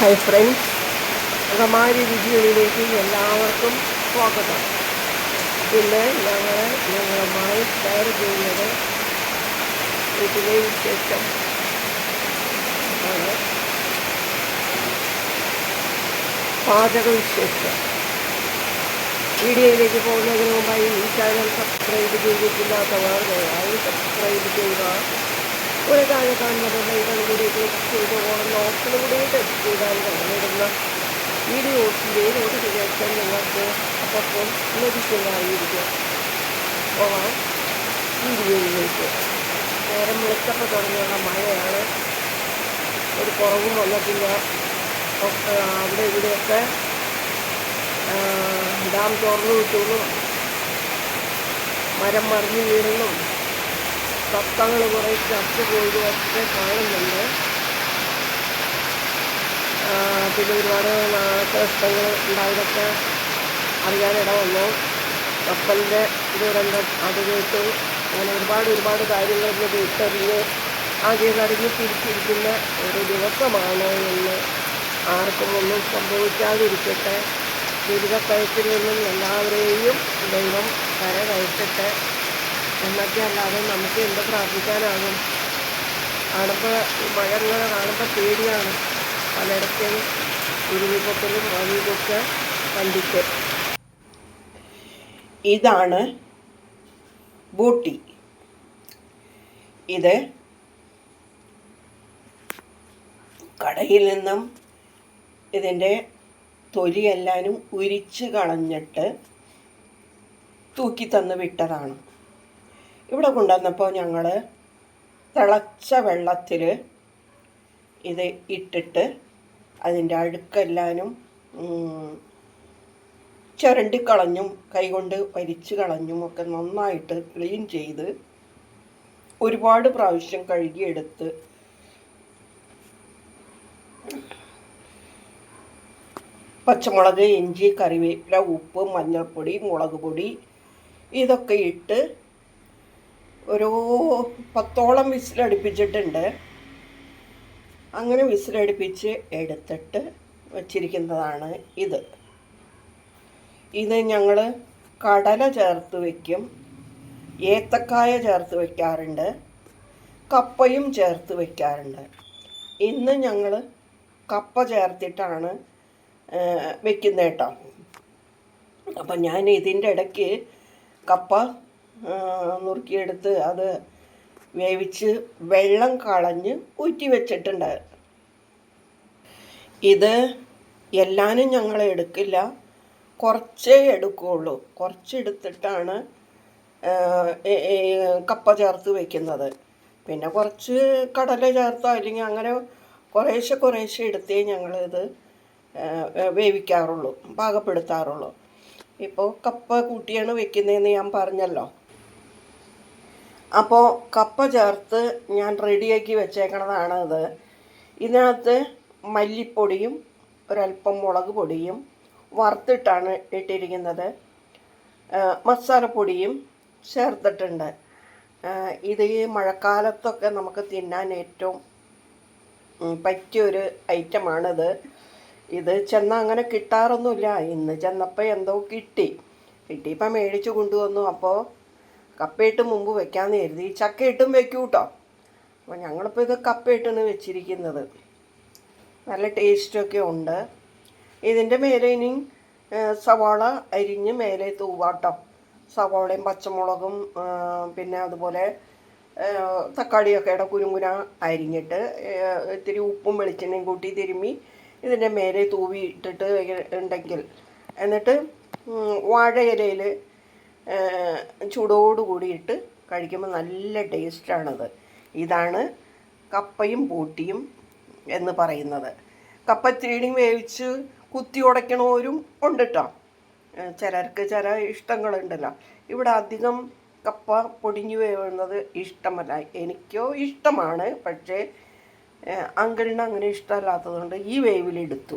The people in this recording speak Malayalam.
ഹായ് ഫ്രണ്ട്സ് അകമാരി രുചികളിലേക്ക് എല്ലാവർക്കും സ്വാഗതം. ഇന്ന് ഞങ്ങൾ ഞങ്ങളുമായി ഷെയർ ചെയ്യുന്നത് വീട്ടിലെ വിശേഷം. ആണ്. പാചക വിശേഷം. വീഡിയോയിലേക്ക് പോകുന്നതിന് മുമ്പായി ഈ ചാനൽ സബ്സ്ക്രൈബ് ചെയ്തിട്ടില്ലാത്തവർ ദയവായി സബ്സ്ക്രൈബ് ചെയ്യുക. ഒരു താഴെ കാണുന്നത് ക്ലിക്ക് ചെയ്ത് ഓപ്ഷനും കൂടി ടച്ച് ചെയ്താൽ ഞങ്ങളിടുന്ന വീഡിയോസിന്റെ നോട്ടിഫിക്കേഷൻ നിങ്ങൾക്ക് അപ്പം ലഭിക്കുന്നതായിരിക്കും. പോകാം വീഡിയോയിലേക്ക്. നേരം വെളുത്തപ്പോൾ തുടങ്ങിയുള്ള മഴയാണ്. ഒരു കുറവും വന്നിട്ടില്ല. അവിടെ ഇവിടെയൊക്കെ ഡാം തുറന്നു വിട്ടുന്നു മരം മറിഞ്ഞു വീഴുന്നു തത്തങ്ങൾ കുറേ ചർച്ച പോയതും ഒക്കെ കാണുന്നുണ്ട്. പിന്നെ ഒരുപാട് നാശനഷ്ടങ്ങൾ ഉണ്ടായതൊക്കെ അറിയാനിട വന്നു. കപ്പലിന്റെ ദുരന്തം അത് കേട്ട് അങ്ങനെ ഒരുപാട് ഒരുപാട് കാര്യങ്ങൾ ഇത് കേട്ടറിഞ്ഞ് ആകെ കടഞ്ഞ് തിരിച്ചിരിക്കുന്ന ഒരു ദിവസമാണ് എന്ന് ആർക്കും ഒന്നും സംഭവിക്കാതിരിക്കട്ടെ. ദുരിതക്കയത്തിൽ നിന്നും എല്ലാവരെയും ദൈവം കരകയറ്റട്ടെ. എന്നൊക്കെ അല്ലാതെ നമുക്ക് എന്ത് പ്രാർത്ഥിക്കാനാകും? കാണുമ്പോൾ മഴ ഇങ്ങനെ കാണുമ്പോൾ പേടിയാണ്. പലയിടത്തും ഉരുവിപ്പൊക്കലും വഴിയൊക്കെ കണ്ടിട്ട്. ഇതാണ് ബോട്ടി. ഇത് കടയിൽ നിന്നും ഇതിന്റെ തൊലിയെല്ലാനും ഉരിച്ച് കളഞ്ഞിട്ട് തൂക്കി തന്ന് വിട്ടതാണ്. ഇവിടെ കൊണ്ടുവന്നപ്പോൾ ഞങ്ങൾ തിളച്ച വെള്ളത്തിൽ ഇത് ഇട്ടിട്ട് അതിന്റെ അഴുക്കെല്ലാനും ചിരണ്ടി കളഞ്ഞും കൈകൊണ്ട് വലിച്ചു കളഞ്ഞും ഒക്കെ നന്നായിട്ട് ക്ലീൻ ചെയ്ത് ഒരുപാട് പ്രാവശ്യം കഴുകിയെടുത്ത് പച്ചമുളക് ഇഞ്ചി കറിവേപ്പില ഉപ്പ് മഞ്ഞൾപ്പൊടി മുളക് പൊടി ഇതൊക്കെ ഇട്ട് ഒരു പത്തോളം വിസിലടുപ്പിച്ചിട്ടുണ്ട്. അങ്ങനെ വിസിലടിപ്പിച്ച് എടുത്തിട്ട് വച്ചിരിക്കുന്നതാണ് ഇത്. ഇത് ഞങ്ങൾ കടല ചേർത്ത് വയ്ക്കും ഏത്തക്കായ ചേർത്ത് വയ്ക്കാറുണ്ട് കപ്പയും ചേർത്ത് വയ്ക്കാറുണ്ട് ഇന്ന് ഞങ്ങൾ കപ്പ ചേർത്തിട്ടാണ് വെക്കുന്നത് കേട്ടോ അപ്പം ഞാൻ ഇതിന്റെ ഇടയ്ക്ക് കപ്പ നുറുക്കിയെടുത്ത് അത് വേവിച്ച് വെള്ളം കളഞ്ഞ് ഊറ്റി വെച്ചിട്ടുണ്ട്. ഇത് എല്ലാനും ഞങ്ങൾ എടുക്കില്ല. കുറച്ചേ എടുക്കുകയുള്ളൂ കുറച്ചെടുത്തിട്ടാണ് കപ്പ ചേർത്ത് വെക്കുന്നത്. പിന്നെ കുറച്ച് കടല ചേർത്തോ അല്ലെങ്കിൽ അങ്ങനെ കുറേശ്ശെ കുറേശ്ശെ എടുത്തേ ഞങ്ങളിത് വേവിക്കാറുള്ളൂ പാകപ്പെടുത്താറുള്ളൂ. ഇപ്പോൾ കപ്പ കൂട്ടിയാണ് വെക്കുന്നതെന്ന് ഞാൻ പറഞ്ഞല്ലോ. അപ്പോൾ കപ്പ ചേർത്ത് ഞാൻ റെഡിയാക്കി വെച്ചേക്കണതാണ് ഇത് ഇതിനകത്ത് മല്ലിപ്പൊടിയും ഒരല്പം മുളക് പൊടിയും വറുത്തിട്ടാണ് ഇട്ടിരിക്കുന്നത്. മസാലപ്പൊടിയും ചേർത്തിട്ടുണ്ട്. ഇത് ഈ മഴക്കാലത്തൊക്കെ നമുക്ക് തിന്നാൻ ഏറ്റവും പറ്റിയൊരു ഐറ്റമാണിത്. ഇത് ചെന്ന അങ്ങനെ കിട്ടാറൊന്നുമില്ല. ഇന്ന് ചെന്നപ്പോൾ എന്തോ കിട്ടി. കിട്ടിയപ്പോൾ മേടിച്ച് കൊണ്ടുവന്നു. അപ്പോൾ കപ്പയിട്ട് മുമ്പ് വെക്കാമെന്ന് കരുതി. ചക്കയിട്ടും വെക്കൂ കേട്ടോ അപ്പോൾ ഞങ്ങളിപ്പോൾ ഇത് കപ്പയിട്ടാണ് വെച്ചിരിക്കുന്നത്. നല്ല ടേസ്റ്റൊക്കെ ഉണ്ട്. ഇതിന്റെ മേലെ ഇനി സവാള അരിഞ്ഞ് മേലെ തൂവാട്ടോ. സവാളയും പച്ചമുളകും പിന്നെ അതുപോലെ തക്കാളിയൊക്കെ ഇട കുരുങ്കുന അരിഞ്ഞിട്ട് ഇത്തിരി ഉപ്പും വെളിച്ചെണ്ണയും കൂട്ടി തിരുമ്മി ഇതിന്റെ മേലെ തൂവി ഇട്ടിട്ട് ഉണ്ടെങ്കിൽ. എന്നിട്ട് വാഴയിലയിൽ ചൂടോട് കൂടിയിട്ട് കഴിക്കുമ്പോൾ നല്ല ടേസ്റ്റാണത്. ഇതാണ് കപ്പയും പൂട്ടിയും എന്ന് പറയുന്നത്. കപ്പ തീണി വേവിച്ച് കുത്തി ഉടയ്ക്കണവരും ഉണ്ട് കേട്ടോ ചിലർക്ക് ചില ഇഷ്ടങ്ങളുണ്ടല്ലോ. ഇവിടെ അധികം കപ്പ പൊടിഞ്ഞു വേവുന്നത് ഇഷ്ടമല്ല. എനിക്കോ ഇഷ്ടമാണ്. പക്ഷേ അങ്കിളിന് അങ്ങനെ ഇഷ്ടമല്ലാത്തതുകൊണ്ട് ഈ വേവിലെടുത്തു.